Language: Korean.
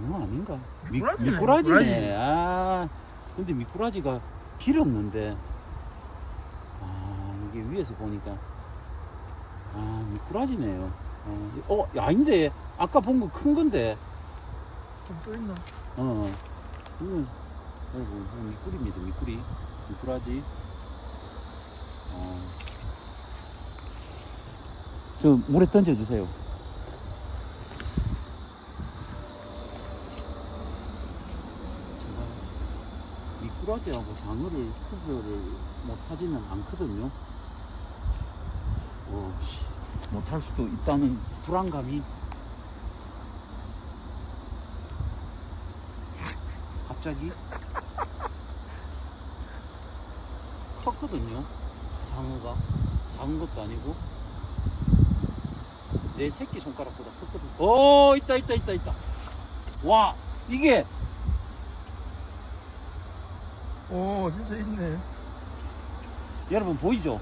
장어 아닌가? 미, 미꾸라지네, 미꾸라지네. 미꾸라지. 아, 근데 미꾸라지가 길었는데. 아, 이게 위에서 보니까. 아, 미꾸라지네요. 어, 어, 야, 아닌데. 아까 본 거 큰 건데. 좀또 있나? 어. 이건, 아이고, 이거 미꾸리입니다, 미꾸리. 미꾸라지. 어. 저, 물에 던져주세요. 미꾸라지하고 장어를 구별을 못하지는 않거든요. 어, 씨, 못할 수도 있다는 불안감이 갑자기 컸거든요. 장어가 작은 것도 아니고 내 새끼 손가락보다 컸거든. 어 있다 있다 있다 있다. 와 이게 오 진짜 있네. 여러분 보이죠?